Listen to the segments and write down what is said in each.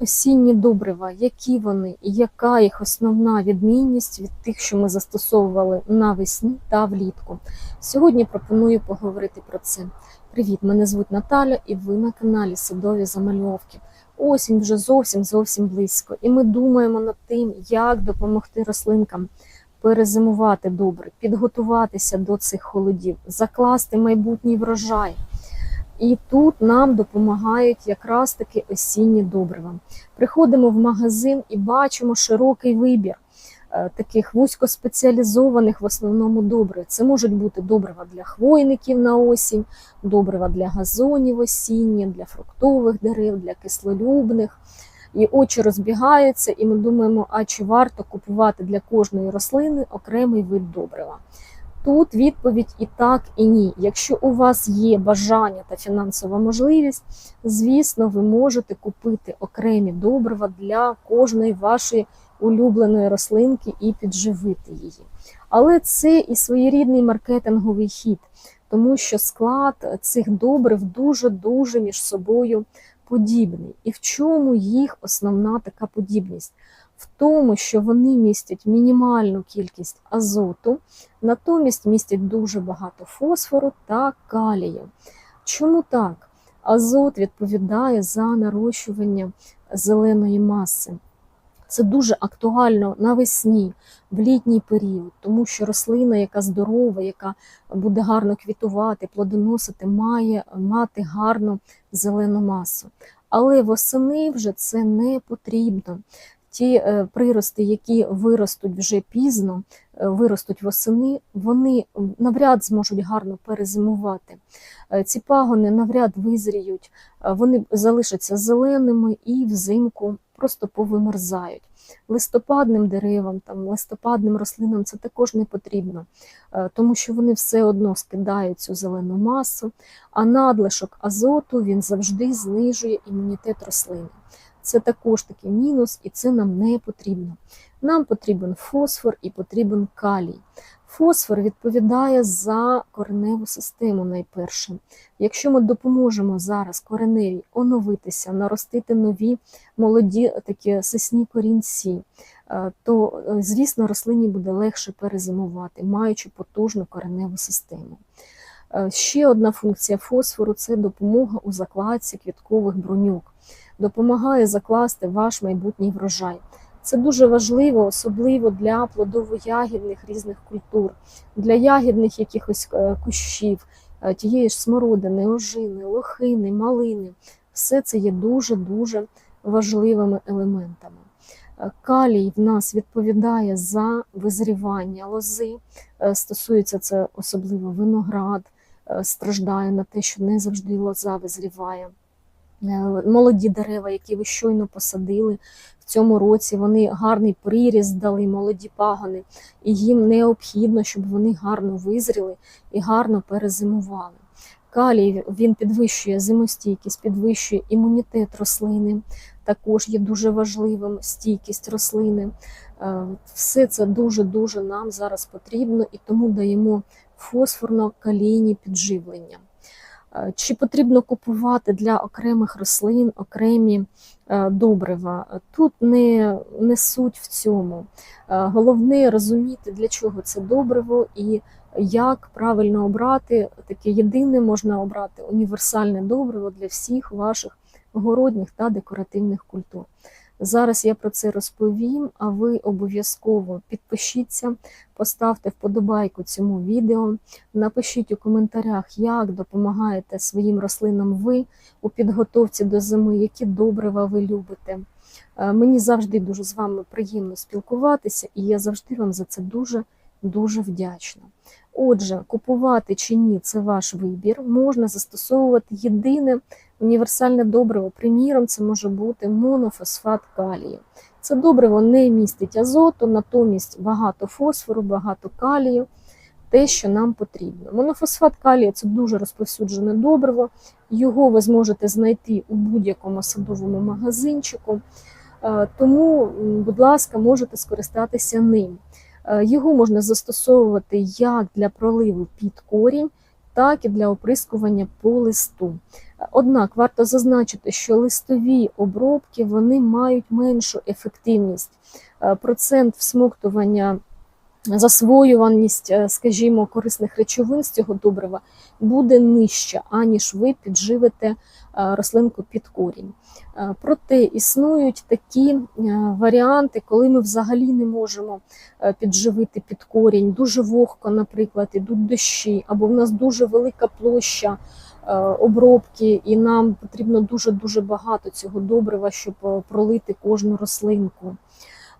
Осінні добрива, які вони і яка їх основна відмінність від тих, що ми застосовували навесні та влітку. Сьогодні пропоную поговорити про це. Привіт, мене звуть Наталя, і ви на каналі Садові Замальовки. Осінь вже зовсім зовсім близько, і ми думаємо над тим, як допомогти рослинкам перезимувати добре, підготуватися до цих холодів, закласти майбутній врожай. І тут нам допомагають якраз таки осінні добрива. Приходимо в магазин і бачимо широкий вибір е, таких вузькоспеціалізованих в основному добрив. Це можуть бути добрива для хвойників на осінь, добрива для газонів осінні, для фруктових дерев, для кислолюбних. І очі розбігаються, і ми думаємо, а чи варто купувати для кожної рослини окремий вид добрива. Тут відповідь і так, і ні. Якщо у вас є бажання та фінансова можливість, звісно, ви можете купити окремі добрива для кожної вашої улюбленої рослинки і підживити її. Але це і своєрідний маркетинговий хід, тому що склад цих добрив дуже-дуже між собою подібний. І в чому їх основна така подібність? В тому, що вони містять мінімальну кількість азоту, натомість містять дуже багато фосфору та калію. Чому так? Азот відповідає за нарощування зеленої маси. Це дуже актуально навесні, в літній період, тому що рослина, яка здорова, яка буде гарно квітувати, плодоносити, має мати гарну зелену масу. Але восени вже це не потрібно ті е, прирости, які виростуть вже пізно, е, виростуть восени, вони навряд зможуть гарно перезимувати. Е, ці пагони навряд визріють, вони залишаться зеленими і взимку просто повимерзають. Листопадним деревам, там, листопадним рослинам це також не потрібно, тому що вони все одно скидають цю зелену масу, а надлишок азоту він завжди знижує імунітет рослини. Це також такий мінус, і це нам не потрібно. Нам потрібен фосфор і потрібен калій. Фосфор відповідає за кореневу систему найперше. Якщо ми допоможемо зараз кореневій оновитися, наростити нові молоді такі сосні корінці, е, то, е, звісно, рослині буде легше перезимувати, маючи потужну кореневу систему. Е, ще одна функція фосфору це допомога у закладці квіткових бронюк допомагає закласти ваш майбутній врожай. Це дуже важливо, особливо для плодово-ягідних різних культур, для ягідних якихось е, кущів, е, тієї ж смородини, ожини, лохини, малини. Все це є дуже-дуже важливими елементами. Е, калій в нас відповідає за визрівання лози, стосується це особливо виноград, страждає на те, що не завжди лоза визріває. Е, молоді дерева, які ви щойно посадили в цьому році, вони гарний приріст дали, молоді пагони, і їм необхідно, щоб вони гарно визріли і гарно перезимували. Калій він підвищує зимостійкість, підвищує імунітет рослини, також є дуже важливим стійкість рослини. Е, все це дуже-дуже нам зараз потрібно і тому даємо фосфорно-калійні підживлення. Е, чи потрібно купувати для окремих рослин окремі е, добрива? Тут не, не суть в цьому. Е, головне розуміти, для чого це добриво і як правильно обрати таке єдине можна обрати універсальне добриво для всіх ваших городніх та декоративних культур. Зараз я про це розповім, а ви обов'язково підпишіться, поставте вподобайку цьому відео, напишіть у коментарях, як допомагаєте своїм рослинам ви у підготовці до зими, які добрива ви любите. Е, мені завжди дуже з вами приємно спілкуватися, і я завжди вам за це дуже-дуже вдячна. Отже, купувати чи ні, це ваш вибір. Можна застосовувати єдине універсальне добриво. Приміром, це може бути монофосфат калію. Це добриво не містить азоту, натомість багато фосфору, багато калію, те, що нам потрібно. Монофосфат калію це дуже розповсюджене добриво, його ви зможете знайти у будь-якому садовому магазинчику. Е, тому, будь ласка, можете скористатися ним. Е, його можна застосовувати як для проливу під корінь, так і для оприскування по листу. Однак варто зазначити, що листові обробки вони мають меншу ефективність. Е, Процент всмоктування, засвоюваність, е, скажімо, корисних речовин з цього добрива буде нижча, аніж ви підживите е, рослинку під корінь. Проте існують такі варіанти, коли ми взагалі не можемо підживити під корінь. Дуже вогко, наприклад, ідуть дощі, або в нас дуже велика площа обробки, і нам потрібно дуже-дуже багато цього добрива, щоб е, пролити кожну рослинку.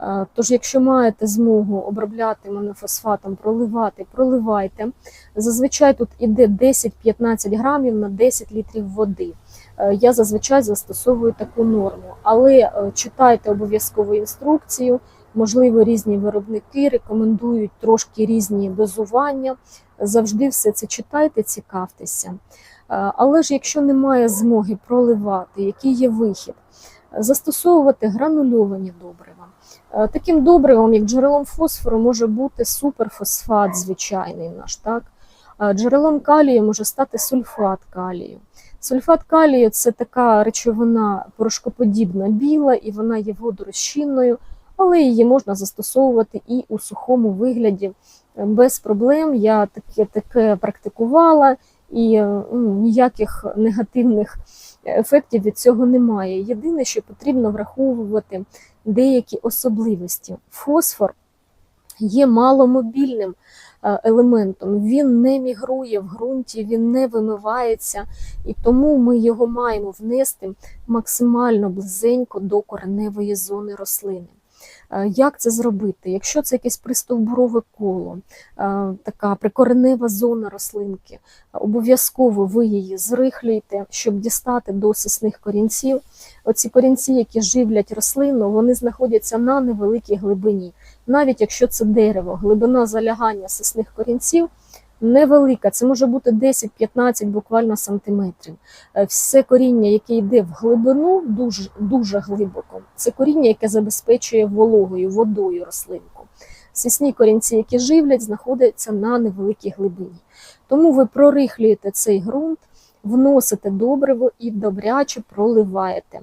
Е, Тож, якщо маєте змогу обробляти монофосфатом, проливати, проливайте. Зазвичай тут іде 10-15 грамів на 10 літрів води. Е, Я зазвичай застосовую таку норму, але е, читайте обов'язково інструкцію. Можливо, різні виробники рекомендують трошки різні дозування. Завжди все це читайте, цікавтеся. Е, Але ж якщо немає змоги проливати, який є вихід, застосовувати гранульовані добрива. Е, Таким добривом, як джерелом фосфору, може бути суперфосфат, звичайний наш. Так? Е, Джерелом калію може стати сульфат калію. Сульфат калію це така речовина порошкоподібна біла, і вона є водорозчинною, але її можна застосовувати і у сухому вигляді без проблем. Я таке, таке практикувала, і е, ну, ніяких негативних ефектів від цього немає. Єдине, що потрібно враховувати деякі особливості. Фосфор є маломобільним е, елементом, він не мігрує в ґрунті, він не вимивається, і тому ми його маємо внести максимально близенько до кореневої зони рослини. Е, Як це зробити? Якщо це якесь пристовбурове коло, е, така прикоренева зона рослинки, обов'язково ви її зрихлюєте, щоб дістати до сосних корінців. Оці корінці, які живлять рослину, вони знаходяться на невеликій глибині. Навіть якщо це дерево, глибина залягання сосних корінців невелика, це може бути 10-15 буквально сантиметрів. Е, Все коріння, яке йде в глибину, дуже, дуже глибоко, це коріння, яке забезпечує вологою, водою рослинку. Сісні корінці, які живлять, знаходяться на невеликій глибині. Тому ви прорихлюєте цей ґрунт, вносите добриво і добряче проливаєте.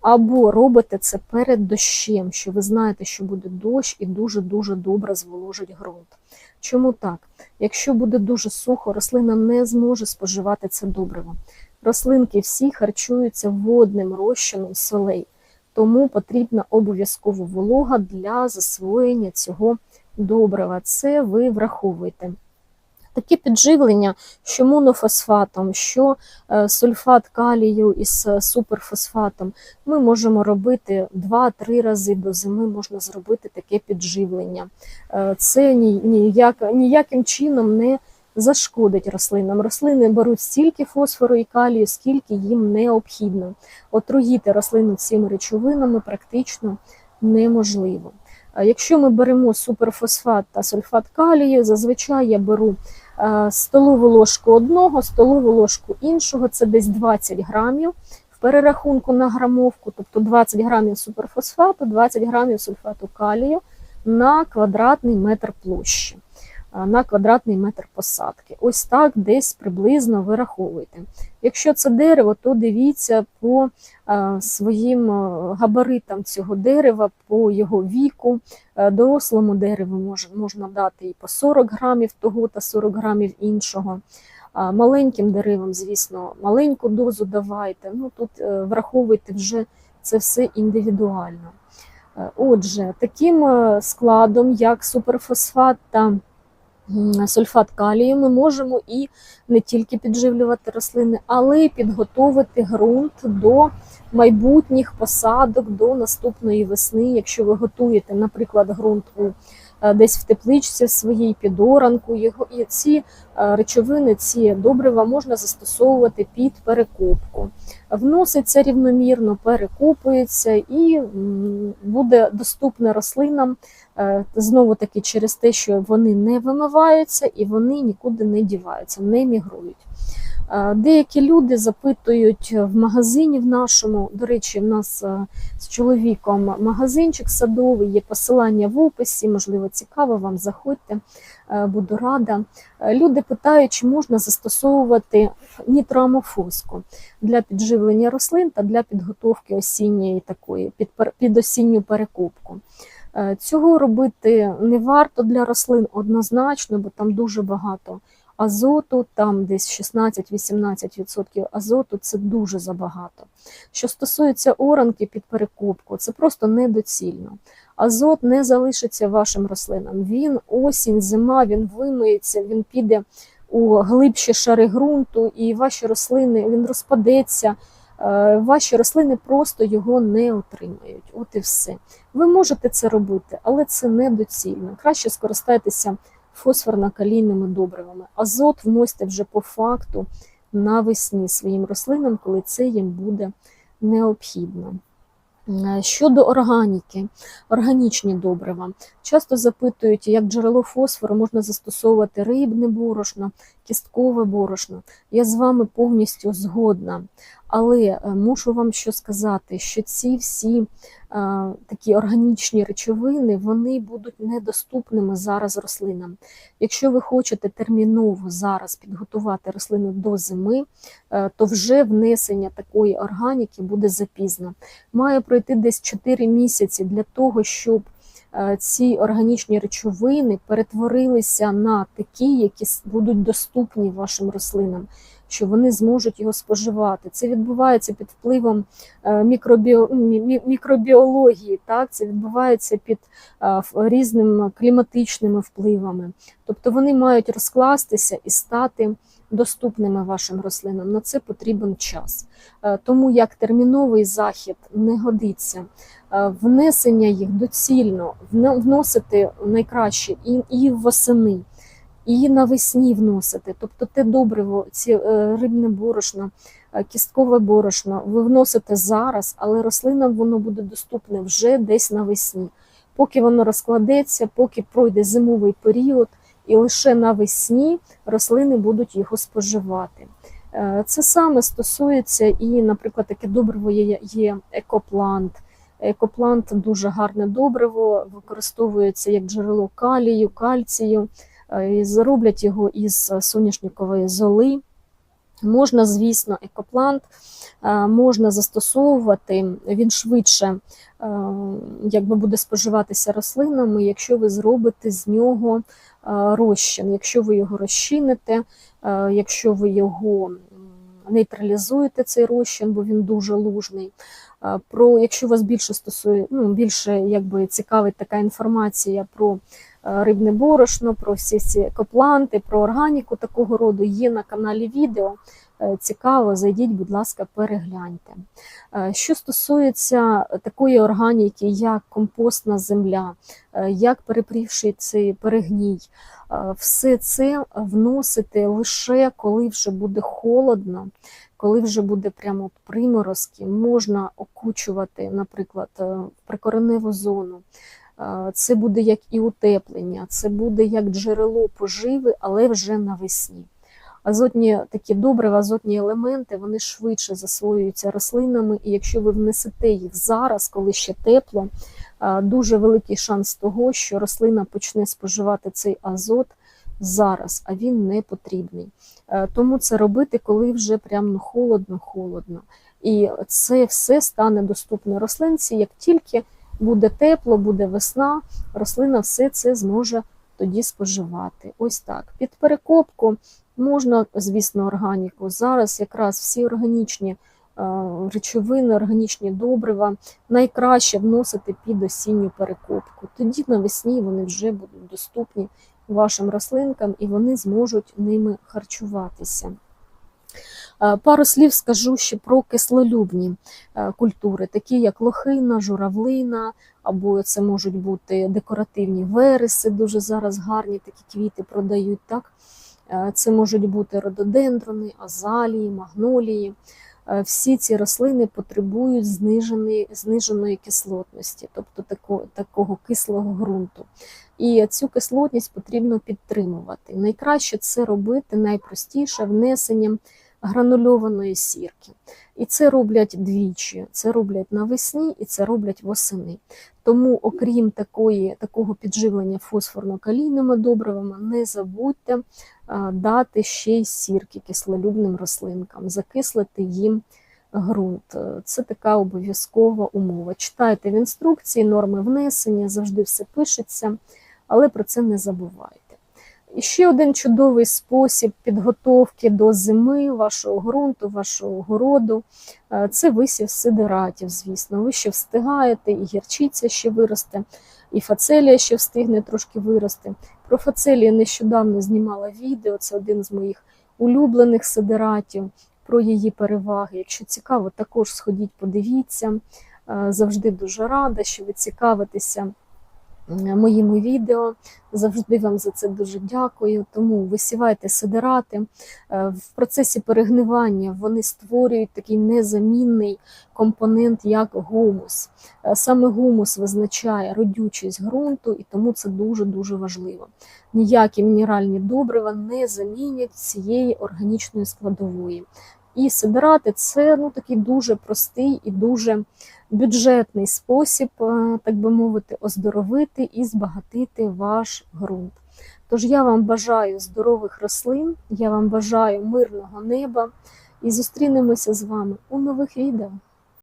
Або робите це перед дощем, що ви знаєте, що буде дощ і дуже-дуже добре зволожить ґрунт. Чому так? Якщо буде дуже сухо, рослина не зможе споживати це добриво. Рослинки всі харчуються водним розчином солей, тому потрібна обов'язково волога для засвоєння цього добрива. Це ви враховуєте. Таке підживлення, що монофосфатом, що е, сульфат калію із е, суперфосфатом, ми можемо робити 2-3 рази до зими можна зробити таке підживлення. Е, Це ні- ніяк, ніяким чином не зашкодить рослинам. Рослини беруть стільки фосфору і калію, скільки їм необхідно. Отруїти рослину цими речовинами практично неможливо. Якщо ми беремо суперфосфат та сульфат калію, зазвичай я беру столову ложку одного, столову ложку іншого, це десь 20 грамів в перерахунку на грамовку, тобто 20 грамів суперфосфату, 20 грамів сульфату калію на квадратний метр площі, е, на квадратний метр посадки. Ось так десь приблизно вираховуйте. Якщо це дерево, то дивіться по е, своїм е, габаритам цього дерева, по його віку. Е, Дорослому дереву можна дати і по 40 грамів того та 40 грамів іншого. Маленьким деревам, звісно, маленьку дозу давайте. Ну тут е, враховуйте вже це все індивідуально. Е, Отже, таким е, складом, як суперфосфат та сульфат калію, ми можемо і не тільки підживлювати рослини, але й підготовити ґрунт до майбутніх посадок до наступної весни. Якщо ви готуєте, наприклад, ґрунт у е, десь в тепличці своїй під оранку, його і ці е, речовини, ці добрива можна застосовувати під перекопку. Вноситься рівномірно, перекопується і буде доступне рослинам знову таки через те, що вони не вимиваються і вони нікуди не діваються, не мігрують. Е, Деякі люди запитують в магазині в нашому. До речі, в нас е, з чоловіком магазинчик садовий, є посилання в описі, можливо, цікаво вам, заходьте, е, буду рада. Е, Люди питають, чи можна застосовувати нітроамофоску для підживлення рослин та для підготовки осінньої такої, під, осінню перекопку. Е, Цього робити не варто для рослин однозначно, бо там дуже багато азоту, там десь 16-18% азоту це дуже забагато. Що стосується оранки під перекопку, це просто недоцільно. Азот не залишиться вашим рослинам. Він осінь, зима, він вимиється, він піде у глибші шари ґрунту, і ваші рослини він розпадеться. Е, Ваші рослини просто його не отримають. От і все. Ви можете це робити, але це недоцільно. Краще скористайтеся фосфорно-калійними добривами. Азот вносьте вже по факту навесні своїм рослинам, коли це їм буде необхідно. Е, Щодо органіки, органічні добрива. Часто запитують, як джерело фосфору можна застосовувати рибне борошно, кісткове борошно. Я з вами повністю згодна. Але е, мушу вам що сказати, що ці всі е, такі органічні речовини вони будуть недоступними зараз рослинам. Якщо ви хочете терміново зараз підготувати рослини до зими, е, то вже внесення такої органіки буде запізно. Має пройти десь 4 місяці для того, щоб ці органічні речовини перетворилися на такі, які будуть доступні вашим рослинам, що вони зможуть його споживати. Це відбувається під впливом е, мікробіо, мі- мі- мікробіології, так? це відбувається під е, різними кліматичними впливами. Тобто вони мають розкластися і стати доступними вашим рослинам. На це потрібен час. Е, Тому як терміновий захід не годиться. Внесення їх доцільно вносити найкраще і восени, і навесні вносити. Тобто те добриво, ці е, рибне борошно, е, кісткове борошно ви вносите зараз, але рослинам воно буде доступне вже десь навесні. Поки воно розкладеться, поки пройде зимовий період, і лише навесні рослини будуть його споживати. Е, Це саме стосується і, наприклад, таке добриво є, є екоплант. Екоплант дуже гарне добриво, використовується як джерело калію, кальцію, е, і зароблять його із соняшникової золи. Можна, звісно, екоплант е, можна застосовувати, він швидше е, якби буде споживатися рослинами, якщо ви зробите з нього е, розчин. Якщо ви його розчините, е, якщо ви його нейтралізуєте цей розчин, бо він дуже лужний. Е, Про якщо вас більше стосує, ну більше якби цікавить така інформація про е, рибне борошно, про всі ці екопланти, про органіку такого роду, є на каналі відео. Е, Цікаво, зайдіть, будь ласка, перегляньте. Е, Що стосується такої органіки, як компостна земля, е, як перепрівший цей перегній, е, все це вносити лише коли вже буде холодно, коли вже буде прямо приморозки, можна окучувати, наприклад, е, прикореневу зону. Це буде як і утеплення, це буде як джерело поживи, але вже навесні. Азотні такі добрива, азотні елементи, вони швидше засвоюються рослинами, і якщо ви внесете їх зараз, коли ще тепло, дуже великий шанс того, що рослина почне споживати цей азот зараз, а він не потрібний. Е, Тому це робити, коли вже прямо холодно-холодно. І це все стане доступне рослинці, як тільки буде тепло, буде весна, рослина все це зможе тоді споживати. Ось так. Під перекопку можна, звісно, органіку. Зараз якраз всі органічні е, речовини, органічні добрива найкраще вносити під осінню перекопку. Тоді навесні вони вже будуть доступні вашим рослинкам і вони зможуть ними харчуватися. Е, Пару слів скажу ще про кислолюбні е, культури, такі як лохина, журавлина, або це можуть бути декоративні вереси, дуже зараз гарні такі квіти продають. Так? Е, Це можуть бути рододендрони, азалії, магнолії. Всі ці рослини потребують зниженої, зниженої кислотності, тобто такого, такого кислого ґрунту. І цю кислотність потрібно підтримувати. Найкраще це робити найпростіше внесенням гранульованої сірки. І це роблять двічі. Це роблять навесні і це роблять восени. Тому, окрім такої, такого підживлення фосфорно-калійними добривами, не забудьте дати ще й сірки кислолюбним рослинкам, закислити їм ґрунт. Це така обов'язкова умова. Читайте в інструкції, норми внесення, завжди все пишеться, але про це не забувайте. І ще один чудовий спосіб підготовки до зими вашого ґрунту, вашого городу е, це висів сидератів, звісно. Ви ще встигаєте, і гірчиця ще виросте, і фацелія ще встигне трошки вирости. Про фацелію нещодавно знімала відео, це один з моїх улюблених сидератів, про її переваги. Якщо цікаво, також сходіть, подивіться. Е, Завжди дуже рада, що ви цікавитеся моїми відео. Завжди вам за це дуже дякую. Тому висівайте сидерати. Е, В процесі перегнивання вони створюють такий незамінний компонент, як гумус. Е, Саме гумус визначає родючість ґрунту, і тому це дуже-дуже важливо. Ніякі мінеральні добрива не замінять цієї органічної складової. І собирати це ну, такий дуже простий і дуже бюджетний спосіб, е, так би мовити, оздоровити і збагатити ваш ґрунт. Тож я вам бажаю здорових рослин, я вам бажаю мирного неба і зустрінемося з вами у нових відео.